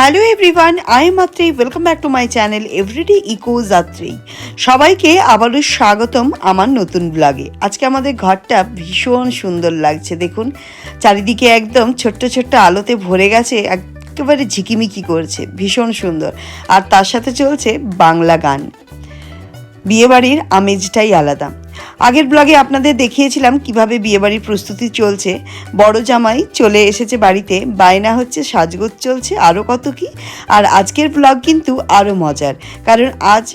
Hello everyone I Mhatre welcome back to my channel everyday eco যাত্রী সবাইকে আবারও স্বাগতম আমার নতুন ব্লগে আজকে আমাদের ঘরটা ভীষণ সুন্দর লাগছে, দেখুন। চারিদিকে একদম ছোট্ট ছোট্ট আলোতে ভরে গেছে, একেবারে ঝিকিমিকি করছে, ভীষণ সুন্দর। আর তার সাথে চলছে বাংলা গান। বিয়েবাড়ির আমেজটাই আলাদা। আগের ব্লগে আপনাদের দেখিয়েছিলাম কীভাবে বিয়েবাড়ির প্রস্তুতি চলছে। বড় জামাই চলে এসেছে বাড়িতে, বায়না হচ্ছে, সাজগোজ চলছে আরও কত কি। আর আজকের ব্লগ কিন্তু আরও মজার, কারণ আজ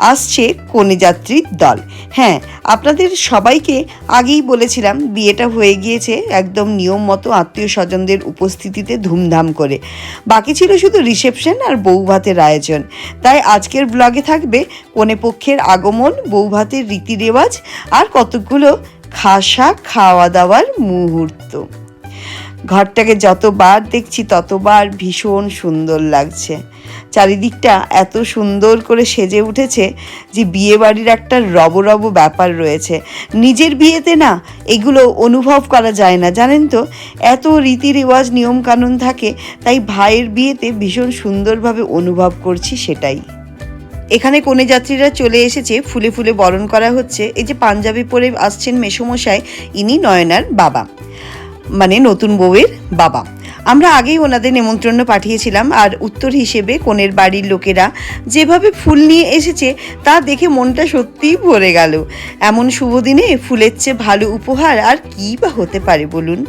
আসছে কনে যাত্রীর দল। হ্যাঁ আপনাদের সবাইকে আগেই বলেছিলাম, বিয়েটা হয়ে গিয়েছে একদম নিয়ম মতো আত্মীয় স্বজনদের উপস্থিতিতে ধুমধাম করে। বাকি ছিল শুধু রিসেপশন আর বউ ভাতের আয়োজন। তাই আজকের ব্লগে থাকবে কনে পক্ষের আগমন বউ ভাতের রীতি রেওয়াজ আর কতগুলো খাসা খাওয়া দাওয়ার মুহূর্ত। ঘরটাকে যতবার দেখছি ততবার ভীষণ সুন্দর লাগছে। চারিদিকটা এত সুন্দর করে সেজে উঠেছে যে বিয়ে বাড়ির একটা রব রব ব্যাপার রয়েছে। নিজের বিয়েতে না এগুলো অনুভব করা যায় না, জানেন তো? এত রীতি রেওয়াজ নিয়মকানুন থাকে, তাই ভাইয়ের বিয়েতে ভীষণ সুন্দরভাবে অনুভব করছি সেটাই। এখানে কনে যাত্রীরা চলে এসেছে, ফুলে ফুলে বরণ করা হচ্ছে। এই যে পাঞ্জাবি পরে আসছেন মেসমশাই, ইনি নয়নার বাবা। মানে নতুন বউয়ের বাবা। আমরা আগেই ওনাদের নেমন্ত্রণ পাঠিয়েছিলাম আর উত্তর হিসেবে কনের বাড়ির লোকেরা যেভাবে ফুল নিয়ে এসেছে তা দেখে মনটা সত্যিই ভরে গেল। এমন শুভ দিনে ফুলের চেয়ে ভালো উপহার আর কী বা হতে পারে বলুন?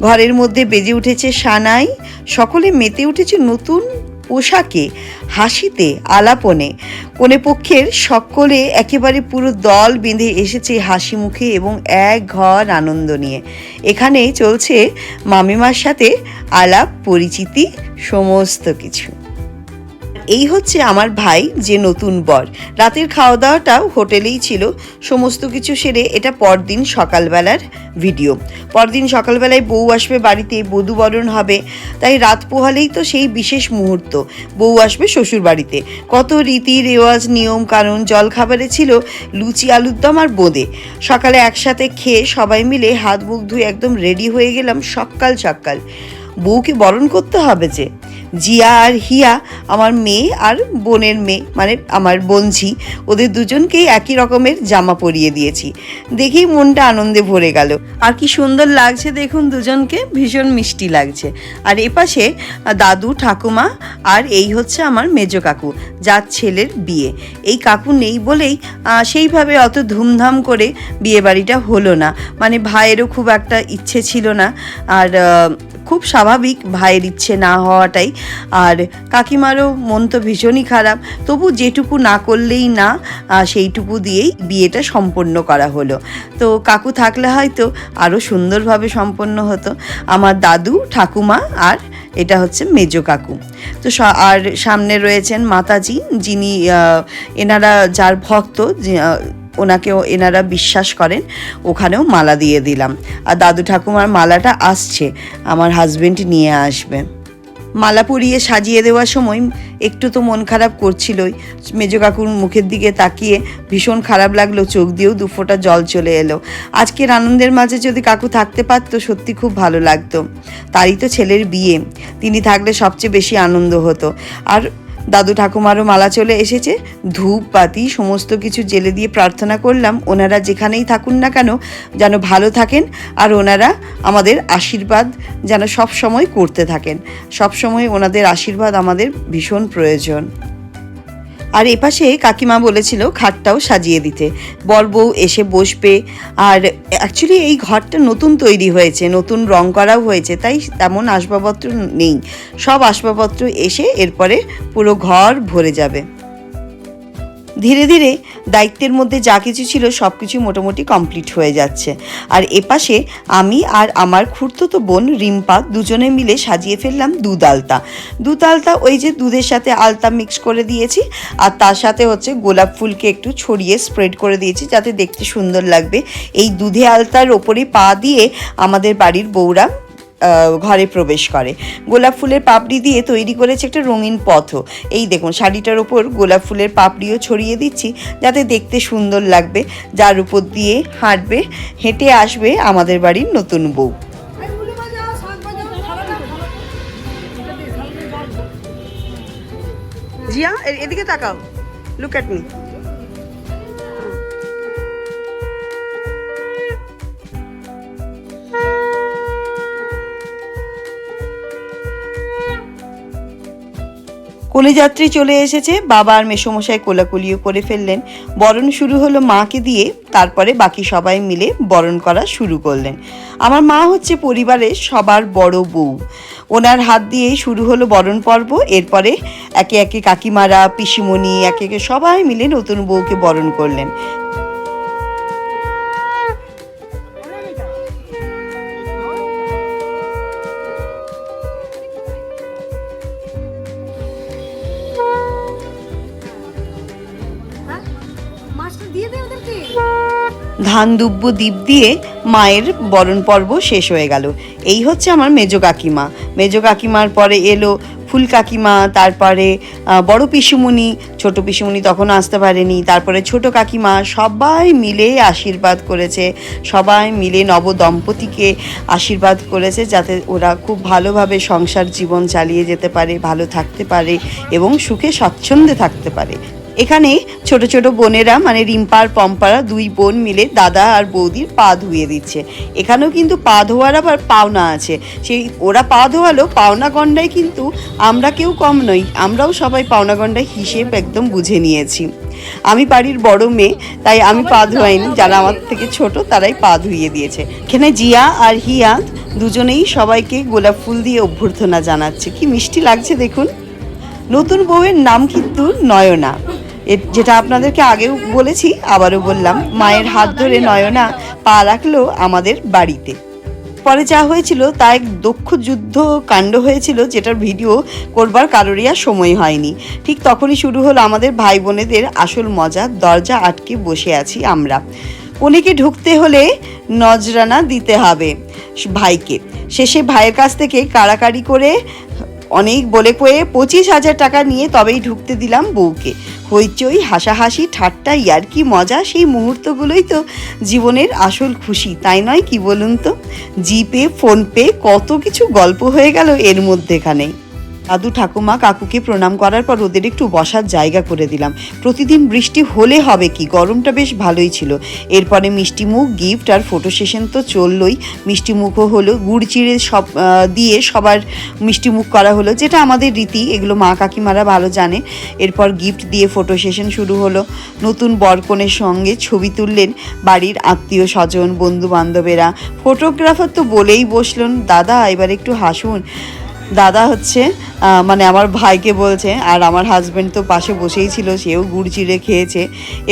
ঘরের মধ্যে বেজে উঠেছে সানাই, সকলে মেতে উঠেছে নতুন পোশাকে হাসিতে আলাপনে। কোনে পক্ষের সকলে একেবারে পুরো দল বেঁধে এসেছে হাসি মুখে এবং এক ঘর আনন্দ নিয়ে। এখানে চলছে মামিমার সাথে আলাপ, পরিচিতি, সমস্ত কিছু। এই হচ্ছে আমার ভাই, যে নতুন বর। রাতের খাওয়া দাওয়াটাও হোটেলেই ছিল। সমস্ত কিছু সেরে এটা পরদিন সকালবেলার ভিডিও। পরদিন সকালবেলায় বউ আসবে বাড়িতে বধূবরণ হবে। তাই রাত পোহালেই তো সেই বিশেষ মুহূর্ত। বউ আসবে শ্বশুর বাড়িতে। কত রীতি, রেওয়াজ, নিয়ম, কানুন, জলখাবারে ছিল লুচি, আলুর দম আর বোঁদে। সকালে একসাথে খেয়ে সবাই মিলে হাত মুখ ধুয়ে একদম রেডি হয়ে গেলাম সকাল সকাল বউকে বরণ করতে হবে যে, জিয়া আর হিয়া আমার মেয়ে আর বোনের মেয়ে মানে আমার বোনঝি, ওদের দুজনকেই একই রকমের জামা পরিয়ে দিয়েছি। দেখেই মনটা আনন্দে ভরে গেল। আর কি সুন্দর লাগছে দেখুন দুজনকে, ভীষণ মিষ্টি লাগছে। আর এপাশে দাদু, ঠাকুমা আর এই হচ্ছে আমার মেজো কাকু, যার ছেলের বিয়ে। এই কাকু নেই বলেই সেইভাবে অত ধুমধাম করে বিয়ে বাড়িটা হলো না। মানে ভাইয়েরও খুব একটা ইচ্ছে ছিল না। আর খুব স্বাভাবিক ভাইয়ের ইচ্ছে না হওয়াটাই। আর কাকিমারও মন তো ভীষণই খারাপ। তবু যেটুকু না করলেই না সেইটুকু দিয়েই বিয়েটা সম্পন্ন করা হলো। তো কাকু থাকলে হয়তো আরও সুন্দরভাবে সম্পন্ন হতো। আমার দাদু, ঠাকুমা আর এটা হচ্ছে মেজো কাকু। তো আর সামনে রয়েছেন মাতাজি, যিনি এনারা যার ভক্ত ওনাকেও এনারা বিশ্বাস করেন, ওখানেও মালা দিয়ে দিলাম। আর দাদু ঠাকুমার মালাটা আসছে, আমার হাজবেন্ড নিয়ে আসবে। মালা পরিয়ে সাজিয়ে দেওয়ার সময় একটু তো মন খারাপ করছিলই। মেজো কাকুর মুখের দিকে তাকিয়ে ভীষণ খারাপ লাগল, চোখ দিয়েও দু ফোঁটা জল চলে এলো। আজকের আনন্দের মাঝে যদি কাকু থাকতে পারতো, সত্যি খুব ভালো লাগতো। তারই তো ছেলের বিয়ে, তিনি থাকলে সবচেয়ে বেশি আনন্দ হতো। আর দাদু ঠাকুমারও মালা চলে এসেছে। ধূপ বাতি সমস্ত কিছু জেলে দিয়ে প্রার্থনা করলাম, ওনারা যেখানেই থাকুন না কেন, যেন ভালো থাকেন আর ওনারা আমাদের আশীর্বাদ যেন সব সময় করতে থাকেন। সব সময় ওনাদের আশীর্বাদ আমাদের ভীষণ প্রয়োজন। আর এপাশে কাকিমা বলেছিল খাটটাও সাজিয়ে দিতে। বর বউ এসে বসবে। আর অ্যাকচুয়ালি এই ঘরটা নতুন তৈরি হয়েছে, নতুন রং করাও হয়েছে, তাই তেমন আসবাবপত্র নেই। সব আসবাবপত্র এসে এরপরে পুরো ঘর ভরে যাবে। ধীরে ধীরে দায়িত্বের মধ্যে যা কিছু ছিল সব কিছু মোটামুটি কমপ্লিট হয়ে যাচ্ছে। আর এপাশে আমি আর আমার খুড়তুতো বোন রিম্পা দুজনে মিলে সাজিয়ে ফেললাম দুধ আলতা। দুধ আলতা ওই যে দুধের সাথে আলতা মিক্স করে দিয়েছি আর তার সাথে হচ্ছে গোলাপ ফুলকে একটু ছড়িয়ে স্প্রেড করে দিয়েছি যাতে দেখতে সুন্দর লাগবে। এই দুধে আলতার ওপরে পা দিয়ে আমাদের বাড়ির বউরা ঘরে প্রবেশ করে। গোলাপ ফুলের পাপড়ি দিয়ে তৈরি করেছে একটা রঙিন পথও এই দেখুন, শাড়িটার ওপর গোলাপ ফুলের পাপড়িও ছড়িয়ে দিচ্ছি, যাতে দেখতে সুন্দর লাগবে। যার উপর দিয়ে হাঁটবে, হেঁটে আসবে আমাদের বাড়ির নতুন বউ। জিয়া এদিকে তাকাও। লুক অ্যাট মি কোলেযাত্রী চলে এসেছে। বাবা আর মেসোমশাই কোলাকুলিও করে ফেললেন। বরণ শুরু হলো মাকে দিয়ে। তারপরে বাকি সবাই মিলে বরণ করা শুরু করলেন। আমার মা হচ্ছে পরিবারের সবার বড় বউ। ওনার হাত দিয়েই শুরু হলো বরণ পর্ব। এরপরে একে একে কাকিমারা, পিসিমণি, একে একে সবাই মিলে নতুন বউকে বরণ করলেন। ধান দুব্য দ্বীপ দিয়ে মায়ের বরণ পর্ব শেষ হয়ে গেল। এই হচ্ছে আমার মেজ কাকিমা। মেজ কাকিমার পরে এলো ফুল কাকিমা, তারপরে বড় পিসুমণি। ছোট পিসুমণি তখন আসতে পারেনি। তারপরে ছোট কাকিমা সবাই মিলে আশীর্বাদ করেছে। সবাই মিলে নব দম্পতিকে আশীর্বাদ করেছে যাতে ওরা খুব ভালোভাবে সংসার জীবন চালিয়ে যেতে পারে, ভালো থাকতে পারে এবং সুখে স্বচ্ছন্দে থাকতে পারে। এখানে ছোট ছোট বোনেরা মানে রিম্পার পম্পারা দুই বোন মিলে দাদা আর বৌদির পা ধুয়ে দিচ্ছে। এখানেও কিন্তু পা ধোয়ার আবার পাওনা আছে। সেই ওরা পা ধোয়ালো, পাওনা গন্ডায় কিন্তু আমরা কেউ কম নই, আমরাও সবাই পাওনা গন্ডায় হিসেব একদম বুঝে নিয়েছি। আমি বাড়ির বড় মেয়ে, তাই আমি পা ধোয়াইনি, যারা আমার থেকে ছোট তারাই পা ধুইয়ে দিয়েছে। এখানে জিয়া আর হিয়া দুজনেই সবাইকে গোলাপ ফুল দিয়ে অভ্যর্থনা জানাচ্ছে। কি মিষ্টি লাগছে দেখুন। নতুন বউয়ের নাম কিন্তু নয়না। যেটা আপনাদেরকে আগেও বলেছি, আবারও বললাম, মায়ের হাত ধরে নয়না পা রাখল আমাদের বাড়িতে। পরে যা হয়েছিল তা এক দক্ষ যুদ্ধ কাণ্ড হয়েছিল, যেটার ভিডিও করবার কারোরই আর সময় হয়নি। ঠিক তখনই শুরু হলো আমাদের ভাই বোনেদের আসল মজা দরজা আটকে বসে আছি আমরা। কনেকে ঢুকতে হলে নজরানা দিতে হবে ভাইকে। শেষে ভাইয়ের কাছ থেকে কাড়াকাড়ি করে অনেক বলে কয়ে পঁচিশ হাজার টাকা নিয়ে তবেই ঢুকতে দিলাম বউকে। হইচই, হাসাহাসি, ঠাট্টা, ইয়ার্কি, মজা, সেই মুহূর্তগুলোই তো জীবনের আসল খুশি, তাই নয় কি বলুন তো? জিপে, ফোনপে কত কিছু গল্প হয়ে গেল এর মধ্যেখানে দাদু ঠাকুমা কাকুকে প্রণাম করার পর ওদের একটু বসার জায়গা করে দিলাম। প্রতিদিন বৃষ্টি হলে হবে কি? গরমটা বেশ ভালোই ছিল। এরপরে মিষ্টি মুখ গিফট আর ফটো সেশন তো চললোই। মিষ্টি মুখও হলো, গুড় চিড়ে সব দিয়ে সবার মিষ্টি মুখ করা হলো, যেটা আমাদের রীতি। এগুলো মা কাকিমারা ভালো জানে। এরপর গিফট দিয়ে ফটো সেশন শুরু হলো। নতুন বরকনের সঙ্গে ছবি তুললেন বাড়ির আত্মীয় স্বজন বন্ধু বান্ধবেরা ফটোগ্রাফার তো বলেই বসলেন, দাদা, এবার একটু হাসুন। দাদা হচ্ছে মানে আমার ভাইকে বলছে, আর আমার হাজব্যান্ড তো পাশে বসেই ছিল, সেও গুড় চিড়ে খেয়েছে।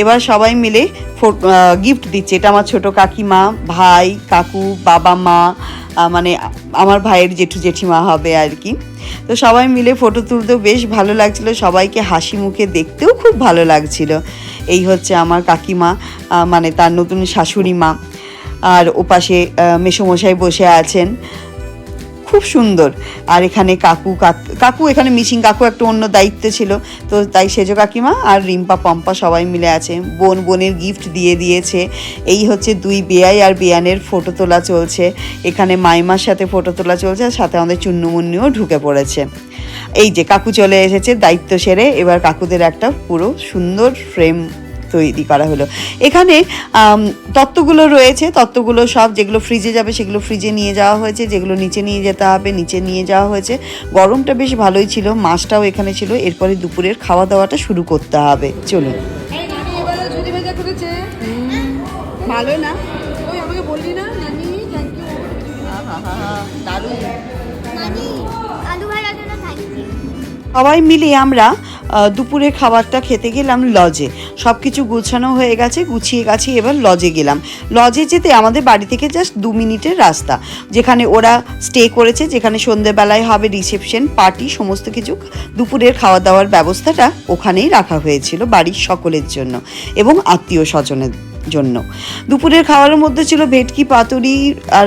এবার সবাই মিলে গিফট দিচ্ছে। এটা আমার ছোট কাকিমা, ভাই, কাকু, বাবা, মা মানে আমার ভাইয়ের জেঠু জেঠিমা হবে আর কি। তো সবাই মিলে ফটো তুলতেও বেশ ভালো লাগছিল। সবাইকে হাসি মুখে দেখতেও খুব ভালো লাগছিল। এই হচ্ছে আমার কাকিমা মানে তার নতুন শাশুড়ি মা। আর ওপাশে মেসোমশাই বসে আছেন। খুব সুন্দর। আর এখানে কাকু কাক- এখানে মিসিং কাকু একটা অন্য দায়িত্ব ছিল। তো তাই সেজ কাকিমা আর রিম্পা পম্পা সবাই মিলে আছে। বোন বোনের গিফট দিয়ে দিয়েছে। এই হচ্ছে দুই বেয়াই আর বেয়ানের ফটো তোলা চলছে। এখানে মাইমার সাথে ফটো তোলা চলছে আর সাথে আমাদের চুন্নুমুন্নিও ঢুকে পড়েছে। এই যে কাকু চলে এসেছে দায়িত্ব সেরে। এবার কাকুদের একটা পুরো সুন্দর ফ্রেম তৈরি করা হলো। এখানে তত্ত্বগুলো রয়েছে। তত্ত্বগুলো সব যেগুলো ফ্রিজে যাবে সেগুলো ফ্রিজে নিয়ে যাওয়া হয়েছে। যেগুলো নিচে নিয়ে যেতে হবে নিচে নিয়ে যাওয়া হয়েছে। গরমটা বেশ ভালোই ছিল মাছটাও এখানে ছিল। এরপরে দুপুরের খাওয়া দাওয়াটা শুরু করতে হবে। চলুন। ভালো না? ওই আমাকে বললি না? নানি থ্যাংক ইউ নানি আলু জন্য সবাই মিলে আমরা আহ, দুপুরের খাবারটা খেতে গেলাম লজে। সব কিছু গুছানো হয়ে গেছে গুছিয়ে গেছি এবার লজে গেলাম। লজে যেতে আমাদের বাড়ি থেকে জাস্ট দু মিনিটের রাস্তা যেখানে ওরা স্টে করেছে যেখানে সন্ধেবেলায় হবে রিসেপশন পার্টি সমস্ত কিছু। দুপুরের খাওয়া দাওয়ার ব্যবস্থাটা ওখানেই রাখা হয়েছিল বাড়ির সকলের জন্য এবং আত্মীয় স্বজনের জন্য। দুপুরের খাবারের মধ্যে ছিল ভেটকি, পাতুরি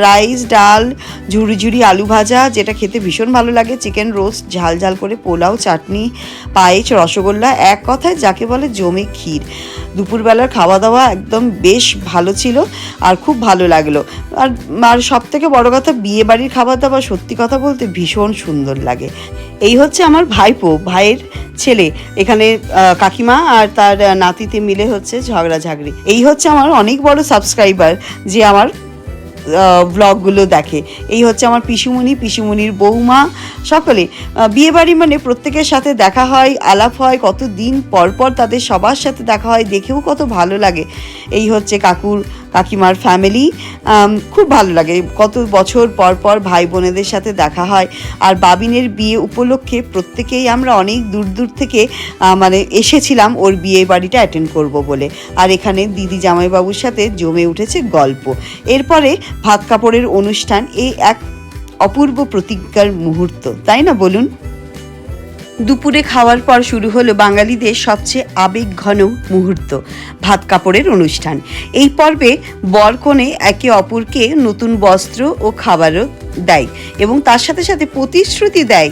রাইস, ডাল, ঝুড়ি ঝুড়ি আলু ভাজা, যেটা খেতে ভীষণ ভালো লাগে। চিকেন রোস্ট, ঝাল ঝাল করে পোলাও, চাটনি, পায়েস, রসগোল্লা, এক কথায় যাকে বলে জমে ক্ষীর। দুপুরবেলার খাওয়া দাওয়া একদম বেশ ভালো ছিল আর খুব ভালো লাগল। আর আর সব থেকে বড় কথা বিয়ে বাড়ির খাবার দাবার সত্যি কথা বলতে ভীষণ সুন্দর লাগে। এই হচ্ছে আমার ভাইপো, ভাইয়ের ছেলে। এখানে কাকিমা আর তার নাতিতে মিলে হচ্ছে ঝগড়াঝাগড়ি। এই হচ্ছে আমার অনেক বড় সাবস্ক্রাইবার যে আমার ব্লগগুলো দেখে। এই হচ্ছে আমার পিসুমণি, পিসুমণির বৌমা, সকলে। বিয়েবাড়ি মানে প্রত্যেকের সাথে দেখা হয়, আলাপ হয় কত দিন পর পর তাদের সবার সাথে দেখা হয়, দেখেও কত ভালো লাগে। এই হচ্ছে কাকুর কাকিমার ফ্যামিলি খুব ভালো লাগে। কত বছর পর পর ভাই বোনেদের সাথে দেখা হয়। আর বাবিনের বিয়ে উপলক্ষে প্রত্যেকেই আমরা অনেক দূর দূর থেকে মানে এসেছিলাম ওর বিয়ে বাড়িটা অ্যাটেন্ড করব বলে। আর এখানে দিদি জামাইবাবুর সাথে জমে উঠেছে গল্প। এরপরে ভাত কাপড়ের অনুষ্ঠান, এই এক অপূর্ব প্রতিজ্ঞার মুহূর্ত। তাই না বলুন? দুপুরে খাওয়ার পর শুরু হলো বাঙালিদের সবচেয়ে আবেগ ঘন মুহূর্ত, ভাত কাপড়ের অনুষ্ঠান। এই পর্বে বর কনে একে অপরকে নতুন বস্ত্র ও খাবারও দেয় এবং তার সাথে সাথে প্রতিশ্রুতি দেয়,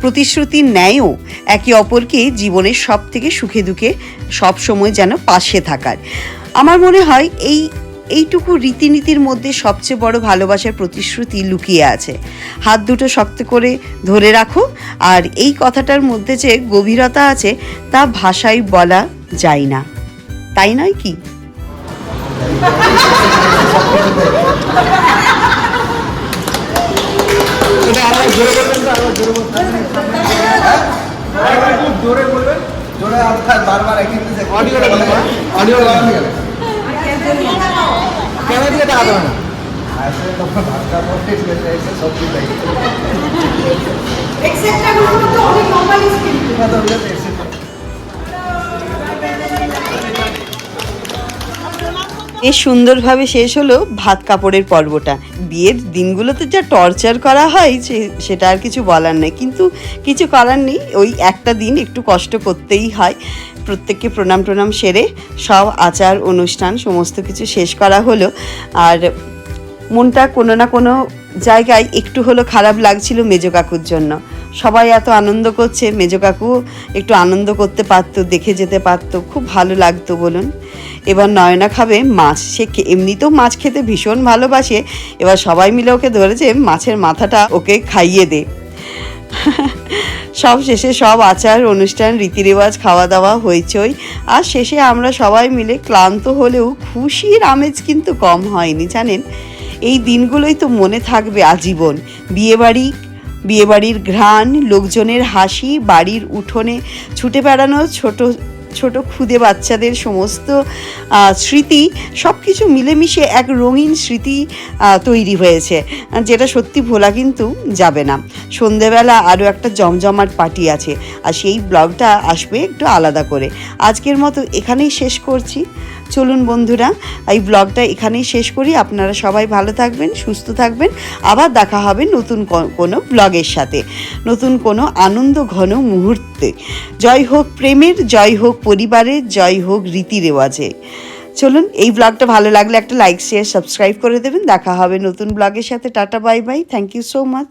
প্রতিশ্রুতি ন্যায়ও একে অপরকে জীবনের সব থেকে সুখে দুঃখে সব সময় যেন পাশে থাকার। আমার মনে হয় এই এইটুকু রীতিনীতির মধ্যে সবচেয়ে বড় ভালোবাসার প্রতিশ্রুতি লুকিয়ে আছে। হাত দুটো শক্ত করে ধরে রাখো আর এই কথাটার মধ্যে যে গভীরতা আছে তা ভাষায় বলা যায় না। তাই নয় কি? জোরে বলবেন জোরে বলবেন। জোরে বলবেন। জোরে আপনার বারবার একই অডিওটা অডিও ক্যামেরা দিয়ে টাকা তাই না সুন্দরভাবে শেষ হলো ভাত কাপড়ের পর্বটা। বিয়ের দিনগুলোতে যা টর্চার করা হয় সেটা আর কিছু বলার নেই। কিন্তু কিছু করার নেই, ওই একটা দিন একটু কষ্ট করতেই হয়। প্রত্যেককে প্রণাম প্রণাম সেরে সব আচার, অনুষ্ঠান, সমস্ত কিছু শেষ করা হলো। আর মনটা কোনো না কোনো জায়গায় একটু হলো খারাপ লাগছিল মেজো কাকুর জন্য। সবাই এত আনন্দ করছে। মেজো কাকু একটু আনন্দ করতে পারতো, দেখে যেতে পারতো। খুব ভালো লাগতো বলুন। এবার নয়না খাবে মাছ। সে এমনিতেও মাছ খেতে ভীষণ ভালোবাসে। এবার সবাই মিলে ওকে ধরেছে মাছের মাথাটা ওকে খাইয়ে দে। সব শেষে সব আচার, অনুষ্ঠান, রীতিরেওয়াজ খাওয়া দাওয়া হইচই। আর শেষে আমরা সবাই মিলে ক্লান্ত হলেও খুশির আমেজ কিন্তু কম হয়নি, জানেন? এই দিনগুলোই তো মনে থাকবে আজীবন। বিয়েবাড়ি, বিয়েবাড়ির ঘ্রাণ, লোকজনের হাসি, বাড়ির উঠোনে, ছুটে বেড়ানো ছোট ছোট খুদে বাচ্চাদের সমস্ত স্মৃতি সব কিছু মিলেমিশে এক রঙিন স্মৃতি তৈরি হয়েছে। যেটা সত্যি ভোলা কিন্তু যাবে না। সন্ধেবেলা আরও একটা জমজমাট পার্টি আছে, আর সেই ব্লগটা আসবে একটু আলাদা করে। আজকের মতো এখানেই শেষ করছি। চলুন বন্ধুরা, এই ব্লগটা এখানেই শেষ করি। আপনারা সবাই ভালো থাকবেন, সুস্থ থাকবেন। আবার দেখা হবে নতুন কোনো ব্লগের সাথে। নতুন কোনো আনন্দ ঘন মুহূর্তে। জয় হোক প্রেমের, জয় হোক পরিবারের জয় হোক রীতি রেওয়াজে। চলুন, এই ব্লগটা ভালো লাগলে একটা লাইক শেয়ার সাবস্ক্রাইব করে দেবেন। দেখা হবে নতুন ব্লগের সাথে। Tata bye bye thank you so much